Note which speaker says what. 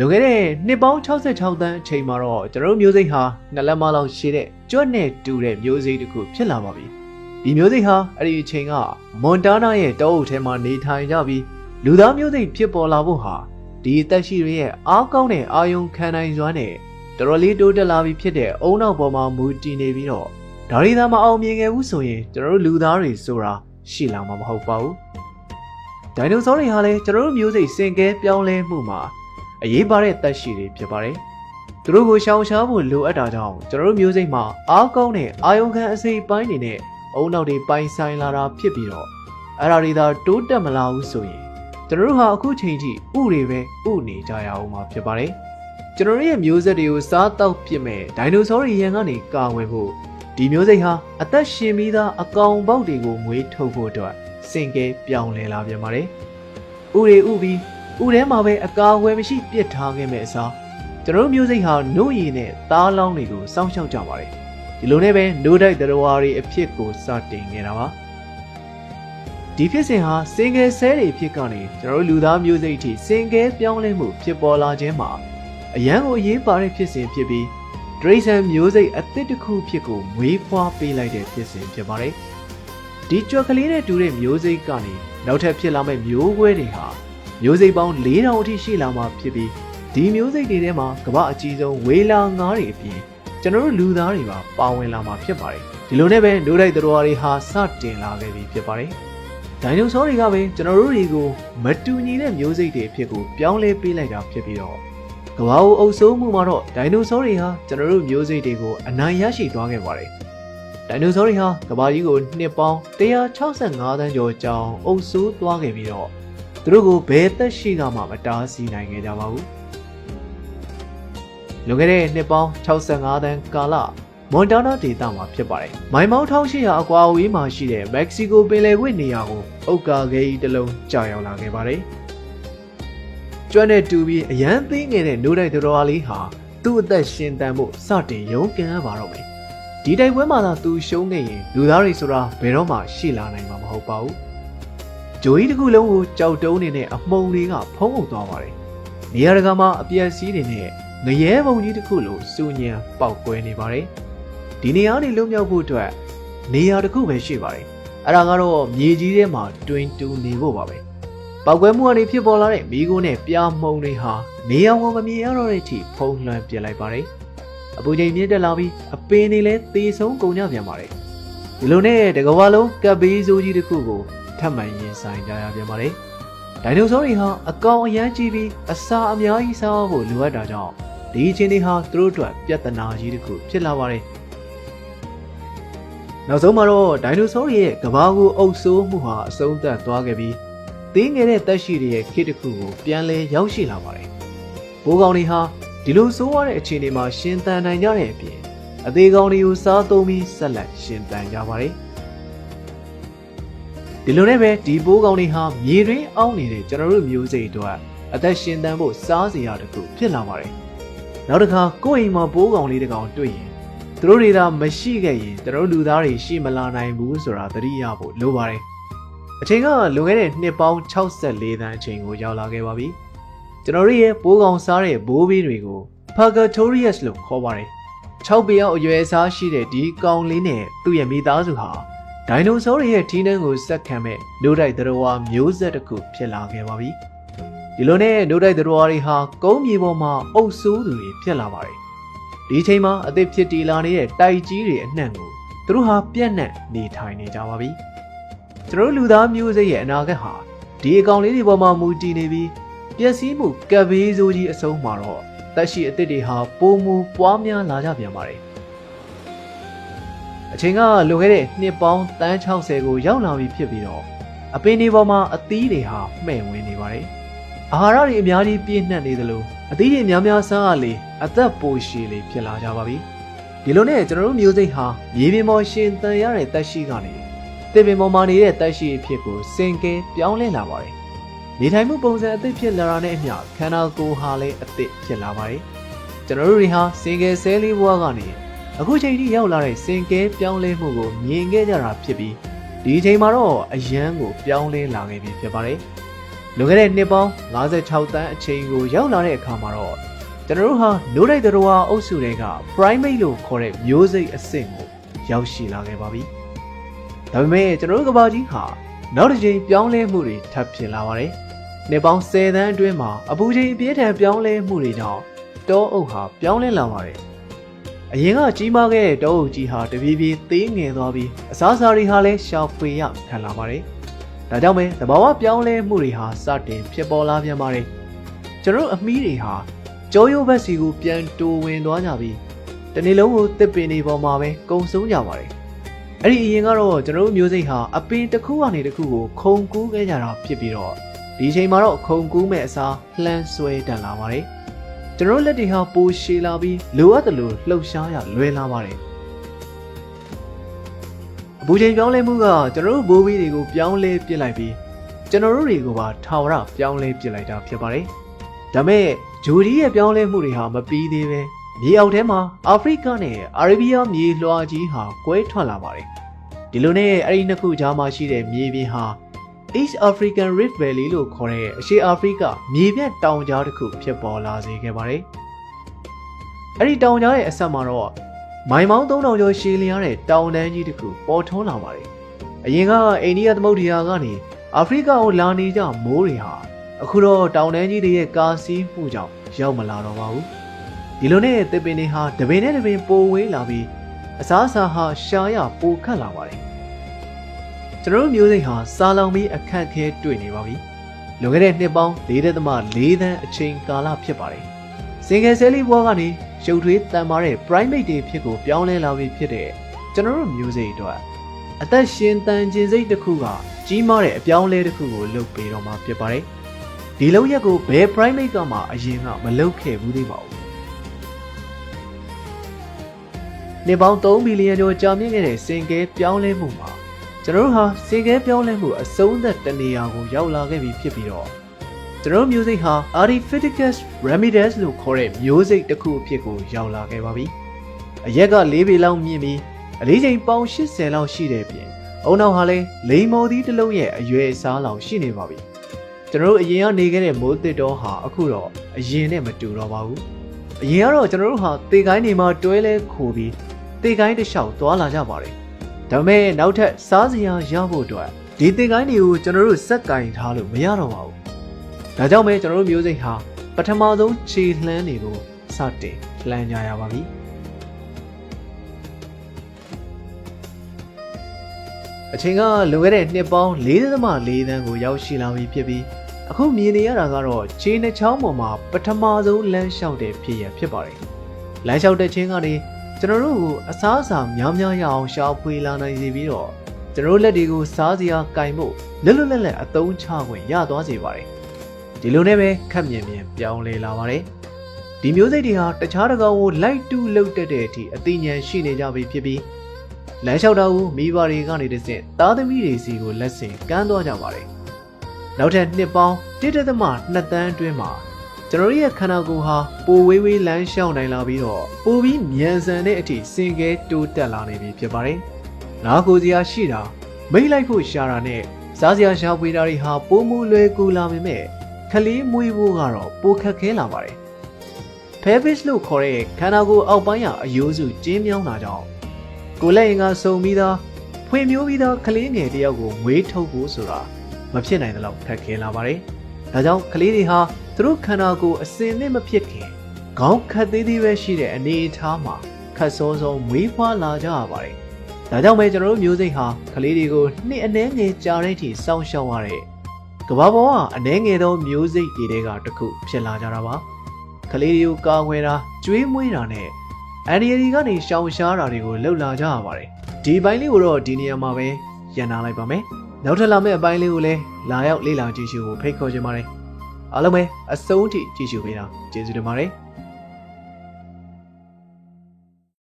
Speaker 1: လွန်ခဲ့တဲ့နှစ်ပေါင်း66တန်းအချိန်မှာတော့ကျွန်တော်တို့မျိုးစိတ်ဟာနှစ်လက်မလောက်ရှိတဲ့ကျွတ်နဲ့တူတဲ့မျိုးစိတ်တစ်ခုဖြစ်လာပါပြီဒီမျိုးစိတ်ဟာအဲ့ဒီအချိန်ကမွန်တာနာရဲ့တောအုပ်ထဲမှာနေထိုင်ကြပြီးလူသားမျိုးစိတ်ဖြစ်ပေါ်လာဖို့ဟာဒီအသက်ရှိတွေရဲ့အားကောင်းတဲ့အာယုံခံနိုင်စွမ်းနဲ့တော်တော်လေးတိုးတက်လာပြီဖြစ်တဲ့အုံနောက်ပေါ်မှာမူတည်နေပြီးတော့ဒါရီသာမအောင်မြင်ခဲ့ဘူးဆိုရင်ကျွန်တော်တို့လူသားတွေဆိုတာရှိလာမှာမဟုတ်ပါဘူးဒိုင်နိုဆောတွေဟာလည်းကျွန်တော်တို့မျိုးစိတ်စင်ကဲပြောင်းလဲမှုမှာ အရေးပါတဲ့တက်ရှိတွေဖြစ်ပါတယ်။သူတို့ကိုရှောင်ရှားဖို့လိုအပ်တာကြောင့်ကျွန်တော်တို့မျိုးစိတ်မှာအားကောင်းတဲ့အာယုံခံအစိပ်ပိုင်းတွေနဲ့အုံနောက်တွေပိုင်ဆိုင်လာတာဖြစ်ပြီးတော့အဲ့ဒါတွေသာတိုးတက်မလာဘူးဆိုရင်ကျွန်တော်တို့ဟာအခုချိန်ထိဥတွေပဲဥနေကြရအောင်မှာဖြစ်ပါတယ်။ကျွန်တော်တို့ရဲ့မျိုးဆက်တွေကိုစားတောက်ပစ်မဲ့ဒိုင်နိုဆောတွေရန်ကနေကာဝယ်ဖို့ဒီမျိုးစိတ်ဟာအသက်ရှင်ပြီးသားအကောင်ပေါက်တွေကိုမွေးထုတ်ဖို့အတွက်စင်ကဲပြောင်းလဲလာပြန်ပါတယ်။ဥတွေဥပြီး ဥထဲမှာပဲအကာအကွယ်မရှိပြစ်ထားခဲ့မဲ့အစားကျွန်တော်တို့မျိုးစိတ်ဟာနှုတ်ရည်နဲ့သားလောင်းတွေကိုစောင့်ရှောက်ကြပါတယ်ဒီလိုနဲ့ပဲနိုးတိုက်တော်ရီအဖြစ်ကိုစတင်ခဲ့တာပါဒီဖြစ်စဉ်ဟာစင်ကယ်ဆဲတွေဖြစ်ကနေကျွန်တော်တို့လူသားမျိုးစိတ်အထိစင်ကယ်ပြောင်းလဲမှုဖြစ်ပေါ်လာခြင်းမှာအရန်ကိုအရေးပါတဲ့ဖြစ်စဉ်ဖြစ်ပြီးဒရိဆန်မျိုးစိတ်အသစ်တစ်ခုဖြစ်ကိုမွေးဖွားပေးလိုက်တဲ့ဖြစ်စဉ်ဖြစ်ပါတယ်ဒီကြွက်ကလေးနဲ့တူတဲ့မျိုးစိတ်ကနေနောက်ထပ်ဖြစ်လာမဲ့မျိုးကွဲတွေဟာ မျိုးစိတ်ပေါင်း4000အထိရှိလာမှာဖြစ်ပြီးဒီမျိုးစိတ်တွေထဲမှာကမ္ဘာအကြီးဆုံးဝေလာငါးတွေအပြင်ကျွန်တော်တို့လူသားတွေပါပါဝင်လာမှာဖြစ်ပါတယ်ဒီလိုနဲ့ပဲနိုးတိုက်တော်တွေဟာစတင်လာခဲ့ပြီဖြစ်ပါတယ်ဒိုင်နိုဆောတွေကပဲကျွန်တော်တို့တွေကိုမတူညီတဲ့မျိုးစိတ်တွေအဖြစ်ကိုပြောင်းလဲပေးလိုက်တာဖြစ်ပြီးတော့ကမ္ဘာကိုအုပ်စိုးမှုမှာတော့ဒိုင်နိုဆောတွေဟာကျွန်တော်တို့မျိုးစိတ်တွေကိုအနိုင်ရရှိသွားခဲ့ပါတယ်ဒိုင်နိုဆောတွေဟာကမ္ဘာကြီးကိုနှစ်ပေါင်း165တန်းကျော်ကြာအောင်အုပ်စိုးသွားခဲ့ပြီးတော့ သူတို့ကိုဘယ်သက်ရှိကမှမတားဆီးနိုင်ခဲ့ကြပါဘူးလွန်ခဲ့တဲ့နှစ်ပေါင်း65တန်းကာလမွန်တာနာဒေသမှာဖြစ်ပါတယ်မိုင်မောင်း1800အကွာအဝေးမှာရှိတဲ့မက္ကဆီကိုပင်လယ်ကွေ့နေရာကိုအုတ်ကာခဲကြီးတစ်လုံးကြာရောက်လာခဲ့ပါတယ်ကျွမ်းတဲ့တူပြီးအရန်သိငယ်တဲ့နိုးတိုက်တော်လေးဟာသူ့အသက်ရှင်တန်ဖို့စတင်ရုန်းကန်ရပါတော့မယ်ဒီတိုက်ပွဲမှာသာသူရှုံးခဲ့ရင်လူသားတွေဆိုတာဘယ်တော့မှရှိလာနိုင်မှာမဟုတ်ပါဘူး ဂျိုကြီးတစ်ခုလုံးကိုကြောက်တုံးနေတဲ့အမှုန်တွေကဖုံးအုပ်သွားပါတယ်။နေရာတကာမှာအပြက်စီးတွေနဲ့ငရဲပုံကြီးတစ်ခုလိုစူညံပေါက်ကွဲနေပါတယ်။ဒီနေရာနေလွတ်မြောက်ဖို့အတွက်နေရာတစ်ခုပဲရှိပါတယ်။အဲ့ဒါကတော့မြေကြီးထဲမှာတွင်တူနေဖို့ပါပဲ။ပေါက်ကွဲမှုကနေဖြစ်ပေါ်လာတဲ့မိโกနဲ့ပြားမှုန်တွေဟာနေရာကိုမမြင်ရတော့တဲ့အထိဖုံးလွှမ်းပြစ်လိုက်ပါတယ်။အပူချိန်မြင့်တက်လာပြီးအပင်တွေလည်းသေဆုံးကုန်ကြပြန်ပါတယ်။ဒီလိုနဲ့တကဘာလုံးကပ်ဘေးဆိုးကြီးတစ်ခုကို ထပ်မံရင်ဆိုင်ကြရပြန်ပါတယ်။ဒိုင်နိုဆောတွေဟာအကောင်အရမ်းကြီးပြီးအစာအများကြီးစားဖို့လိုအပ်တာကြောင့်ဒီအချင်းတွေဟာသူတို့အတွက်ပြဿနာကြီးတစ်ခုဖြစ်လာပါတယ်။နောက်ဆုံးမှာတော့ဒိုင်နိုဆောတွေရဲ့ကဘာကိုအုပ်စိုးမှုဟာအဆုံးသတ်သွားခဲ့ပြီးသေးငယ်တဲ့တက်ရှိတွေရဲ့ခေတ်တစ်ခုကိုပြန်လဲရောက်ရှိလာပါတယ်။ဘိုးကောင်တွေဟာဒီလိုဆိုးရတဲ့အခြေအနေမှာရှင်သန်နိုင်ကြတဲ့အပြင်အသေးကောင်တွေကိုစားသုံးပြီးဆက်လက်ရှင်သန်ကြပါတယ်။ ဒီလိုနဲ့ပဲဒီပိုးကောင်တွေဟာမြေတွင်းအောင်းနေတဲ့ကျွန်တော်တို့မျိုးစိတ်တို့အသက်ရှင်သန်ဖို့စားစရာတစ်ခုဖြစ်လာပါတယ်။နောက်တစ်ခါကိုယ့်အိမ်မှာပိုးကောင်လေးတစ်ကောင်တွေ့ရင်သူတို့တွေသာမရှိခဲ့ရင်ကျွန်တော်တို့လူသားတွေရှိမလာနိုင်ဘူးဆိုတာသတိရဖို့လိုပါတယ်။အချိန်ကလွန်ခဲ့တဲ့နှစ်ပေါင်း64တန်းအချိန်ကိုရောက်လာခဲ့ပါပြီ။ကျွန်တော်တို့ရဲ့ပိုးကောင်စားတဲ့ဘိုးဘေးတွေကို Purgatorius လို့ခေါ်ပါတယ်။6ပေအောင်အရွယ်အစားရှိတဲ့ဒီကောင်လေးနဲ့သူ့ရဲ့မိသားစုဟာ ဒိုင်နိုဆောတွေရဲ့ထီးနှန်းကိုစက်ခံမဲ့နိုးတိုက်သတ္တဝါမျိုးဆက်တစ်ခုဖြစ်လာခဲ့ပါပြီ။ဒီလိုနဲ့နိုးတိုက်သတ္တဝါတွေဟာကုန်းမြေပေါ်မှာအုပ်စိုးသူတွေဖြစ်လာပါတယ်။ဒီချိန်မှာအသစ်ဖြစ်တည်လာနေတဲ့တိုက်ကြီးတွေအနှံ့ကိုသူတို့ဟာပြန့်နှံ့နေထိုင်နေကြပါပြီ။ကျွန်တော်တို့လူသားမျိုးစိတ်ရဲ့အနာဂတ်ဟာဒီအကောင်လေးတွေပေါ်မှာမူတည်နေပြီးပျက်စီးမှုကပ်ဘေးဆိုးကြီးအဆုံးမှာတော့တက်ရှိအသစ်တွေဟာပုံမူပွားများလာကြပြန်ပါတယ်။ အချိန်ကလွန်ခဲ့တဲ့နှစ်ပေါင်းတန်း60ကိုရောက်လာပြီဖြစ်ပြီးတော့အပင်တွေပေါ်မှာအသီးတွေဟာမှဲ့ဝင်နေပါတယ်။အာဟာရတွေအများကြီးပြည့်နှက်နေသလိုအသီးတွေများများစားရလေအသက်ပိုရှည်လေဖြစ်လာကြပါပြီ။ဒီလိုနဲ့ကျွန်တော်တို့မျိုးစိတ်ဟာမြေပြင်ပေါ်ရှင်သန်ရတဲ့တက်ရှိကနေတစ်ပင်ပေါ်မှာနေတဲ့တက်ရှိအဖြစ်ကိုစင်ကဲပြောင်းလဲလာပါတယ်။နေထိုင်မှုပုံစံအသစ်ဖြစ်လာတာနဲ့အမျှခန္ဓာကိုယ်ဟာလည်းအသစ်ဖြစ်လာပါတယ်။ကျွန်တော်တို့တွေဟာစင်ကဲဆဲလေးဘွားကနေ အခုချိန်ထိရောက်လာတဲ့စင်ကဲပြောင်းလဲမှုကိုမြင်ခဲ့ကြတာဖြစ်ပြီးဒီအချိန်မှာတော့အယမ်းကိုပြောင်းလဲလာခဲ့ပြီဖြစ်ပါတယ်လွန်ခဲ့တဲ့နှစ်ပေါင်း56တန်းအချိန်ကိုရောက်လာတဲ့အခါမှာတော့ကျွန်တော်တို့ဟာနိုးတိုက်တော်ဝါအုပ်စုတွေက primate လို့ခေါ်တဲ့မျိုးစိတ်အဆင့်ကိုရောက်ရှိလာခဲ့ပါပြီ။ဒါပေမဲ့ကျွန်တော်တို့ကဘာကြီးဟာနောက်တစ်ချိန်ပြောင်းလဲမှုတွေထပ်ဖြစ်လာပါတယ်။နှစ်ပေါင်း10တန်းအတွင်းမှာအပူချိန်အပြည့်ထန်ပြောင်းလဲမှုတွေကြောင့်တောအုပ်ဟာပြောင်းလဲလာပါတယ်။ အရင်ကကြီးမားခဲ့တဲ့တောအုပ်ကြီးဟာတပြေးပြေးသေးငယ်သွားပြီးအစားအစာတွေဟာလည်းရှာဖွေရခံလာပါတယ်။ဒါကြောင့်ပဲသဘာဝပြောင်းလဲမှုတွေဟာစတင်ဖြစ်ပေါ်လာပြန်ပါတယ်။ကျွန်တော်တို့အမီးတွေဟာကြောရိုးဘက်စီကိုပြန်တိုးဝင်သွားကြပြီးတနေ့လုံးကိုတစ်ပင်တွေပေါ်မှာပဲကုံဆုံးကြပါတယ်။အဲ့ဒီအရင်ကတော့ကျွန်တော်တို့မျိုးစိတ်ဟာအပင်တစ်ခုကနေတစ်ခုကိုခုံကူးခဲ့ကြတာဖြစ်ပြီးတော့ဒီချိန်မှာတော့ခုံကူးမဲ့အစားလှမ်းဆွဲတန်လာပါတယ်။ ကျွန်တော်တို့လက်တွေဟာပိုရှည်လာပြီးလိုအပ်တယ်လို့လှုပ်ရှားရလွယ်လာပါတယ်။အပူချိန်ပြောင်းလဲမှုကကျွန်တော်တို့ဘိုးဘီတွေကိုပြောင်းလဲပစ်လိုက်ပြီးကျွန်တော်တို့တွေကိုပါထာဝရပြောင်းလဲပစ်လိုက်တာဖြစ်ပါတယ်။ဒါမဲ့ဂျိုဒီရဲ့ပြောင်းလဲမှုတွေဟာမပြီးသေးပဲမြေအောက်ထဲမှာအာဖရိကနဲ့အာရေဗီးယားမြေလွှာကြီးဟာကွဲထွက်လာပါတယ်။ဒီလိုနဲ့အဲ့ဒီနှစ်ခုကြားမှာရှိတဲ့မြေပြင်ဟာ East African Rift Valley လို့ခေါ်တဲ့အရှေ့အာဖရိကမြေပြန့်တောင်ကြားတစ်ခုဖြစ်ပေါ်လာစေခဲ့ပါတယ်။အဲ့ဒီတောင်ကြားရဲ့အဆက်မှာတော့မိုင်မောင်း3000ကျော်ရှည်လျားတဲ့တောင်တန်းကြီးတစ်ခုပေါ်ထွန်းလာပါတယ်။အရင်ကအိန္ဒိယသမုဒ္ဒရာကနေအာဖရိကကိုလာနေကြမိုးတွေဟာအခုတော့တောင်တန်းကြီးတွေရဲ့ကာစီးမှုကြောင့်ရောက်မလာတော့ပါဘူး။ဒီလိုနဲ့တစ်ပင်တွေဟာတပင်နဲ့တပင်ပိုဝေးလာပြီးအစားအစာဟာရှားရပိုခတ်လာပါတယ်။ ကျွန်တော်တို့မျိုးစိတ်ဟာစားလောင်ပြီးအခက်အခဲတွေ့နေပါပြီ။လွန်ခဲ့တဲ့နှစ်ပေါင်း၄.၄သန်းအချိန်ကာလဖြစ်ပါတယ်။စင်ကယ်ဆဲလီဘွားကနေရုပ်ထွေးတန်မာတဲ့ primate တွေဖြစ်ကိုပြောင်းလဲလာပြီးဖြစ်တဲ့ကျွန်တော်တို့မျိုးစိတ်အတွက်အသက်ရှင်တန်ခြင်းစိတ်တစ်ခုကကြီးမားတဲ့အပြောင်းလဲတစ်ခုကိုလုပ်ပေးတော့မှာဖြစ်ပါတယ်။ဒီလုံးရက်ကိုဘယ် primate ကမှအရင်ကမလုပ်ခဲ့ဘူးသေးပါဘူး။နှစ်ပေါင်း3ဘီလီယံကျော်ကြာမြင့်ခဲ့တဲ့စင်ကဲပြောင်းလဲမှုမှာ ကျွန်တော်တို့ဟာစင်ကဲပြောင်းလဲမှုအဆုံးသက်တနေရာကိုရောက်လာခဲ့ပြီဖြစ်ပြီးတော့ကျွန်တော်တို့မျိုးစိတ်ဟာ Artificius Ramidus လို့ခေါ်တဲ့မျိုးစိတ်တစ်ခုအဖြစ်ကိုရောက်လာခဲ့ပါပြီ။အရက်က၄ပေလောက်မြင့်ပြီးအလေးချိန်ပေါင်80လောက်ရှိတဲ့ပြင်အုံနောက်ဟာလည်းလိန်မော်သီးတစ်လုံးရဲ့အရွယ်အစားလောက်ရှိနေပါပြီ။ကျွန်တော်တို့အရင်ကနေခဲ့တဲ့မိုးတစ်တော်ဟာအခုတော့အရင်နဲ့မတူတော့ပါဘူး။အရင်ကတော့ကျွန်တော်တို့ဟာတေကိုင်းနေမှာတွဲလဲခိုပြီးတေကိုင်းတစ်လျှောက်သွားလာကြပါတယ်။ ဒါပေမဲ့နောက်ထပ်စားစရာရဖို့အတွက်ဒီတေကိုင်းတွေကိုကျွန်တော်တို့စက်ကင်ထားလို့မရတော့ပါဘူး။ဒါကြောင့်ပဲကျွန်တော်တို့မျိုးစိတ်ဟာပထမဆုံးခြေလှမ်းတွေကိုစတင်လှမ်းကြရပါပြီ။အချိန်ကလွန်ခဲ့တဲ့နှစ်ပေါင်း4.4သန်းကိုရောက်ရှိလာပြီဖြစ်ပြီးအခုမြင်နေရတာကတော့ခြေနှချောင်းပေါ်မှာပထမဆုံးလမ်းလျှောက်တဲ့ဖြစ်ရဖြစ်ပါတယ်။လမ်းလျှောက်တဲ့ချင်းကနေ ကျွန်တော်တို့ကိုအစားအစာများများရအောင်ရှာဖွေလာနိုင်စေပြီးတော့ကျွန်တော်တို့လက်တွေကိုစားစရာကင်ဖို့လွတ်လွတ်လပ်လပ်အသုံးချခွင့်ရသွားစေပါတယ်။ဒီလိုနဲ့ပဲခက်မြင်မြင်ပြောင်းလဲလာပါတယ်။ဒီမျိုးစိတ်တွေဟာတခြားတစ်ကောင်ကိုလိုက်တူးလုတ်တက်တဲ့အထိအသိဉာဏ်ရှိနေကြပြီဖြစ်ပြီးလမ်းလျှောက်တာကိုမိဘတွေကနေတဆင့်သားသမီးတွေစီကိုလက်ဆင့်ကမ်းသွားကြပါတယ်။နောက်ထပ်နှစ်ပေါင်း1.2သန်းအတွင်းမှာ ကျွန်တော်ရဲ့ခန္ဓာကိုယ်ဟာပိုဝေးဝေးလမ်းလျှောက်နိုင်လာပြီးတော့ပိုပြီးမြန်ဆန်တဲ့အထိစင်ကဲတိုးတက်လာနေပြီဖြစ်ပါတယ်။နားကိုစရာရှိတာမိတ်လိုက်ဖို့ရှာတာနဲ့စားစရာရှာဖွေတာတွေဟာပိုမှုလွယ်ကူလာပေမဲ့ခလေးမွေးဖို့ကတော့ပိုခက်ခဲလာပါတယ်။ Pelvis လို့ခေါ်တဲ့ခန္ဓာကိုယ်အောက်ပိုင်းကအယိုးစုကျင်းမြောင်းတာကြောင့်ကိုလက်ရင်ကစုံပြီးသားဖွေမျိုးပြီးသားကလေးငယ်တယောက်ကိုမွေးထုတ်ဖို့ဆိုတာမဖြစ်နိုင်တဲ့လောက်ခက်ခဲလာပါတယ်။ဒါကြောင့်ကလေးတွေဟာ သူတို့ခန္ဓာကိုယ်အစင်နဲ့မဖြစ်ခင်ခေါင်းခတ်သေးသေးပဲရှိတဲ့အနေအထားမှာခတ်စောစောမွေးဖွားလာကြရပါတယ်။ဒါကြောင့်ပဲကျွန်တော်တို့မျိုးစိတ်ဟာကလေးတွေကိုနှစ်အနည်းငယ်ကြာတဲ့အထိစောင့်ရှောက်ရတဲ့ကဘာပေါ်ကအနည်းငယ်သောမျိုးစိတ်တွေတဲကတစ်ခုဖြစ်လာကြတာပါ။ကလေးတွေကိုကာကွယ်တာကျွေးမွေးတာနဲ့အန်ဒီရီကနေရှောင်ရှားတာတွေကိုလှုပ်လာကြရပါတယ်ဒီဘိုင်းလေးကိုတော့ဒီနေရာမှာပဲရန်နာလိုက်ပါမယ်နောက်ထပ်လာမယ့်အပိုင်းလေးကိုလည်းလာရောက်လေ့လာကြည့်ရှုဖို့ဖိတ်ခေါ်ချင်ပါတယ် အားလုံးပဲအဆုံးထိကြည့်ရှုပေးတာကျေးဇူးတင်ပါတယ်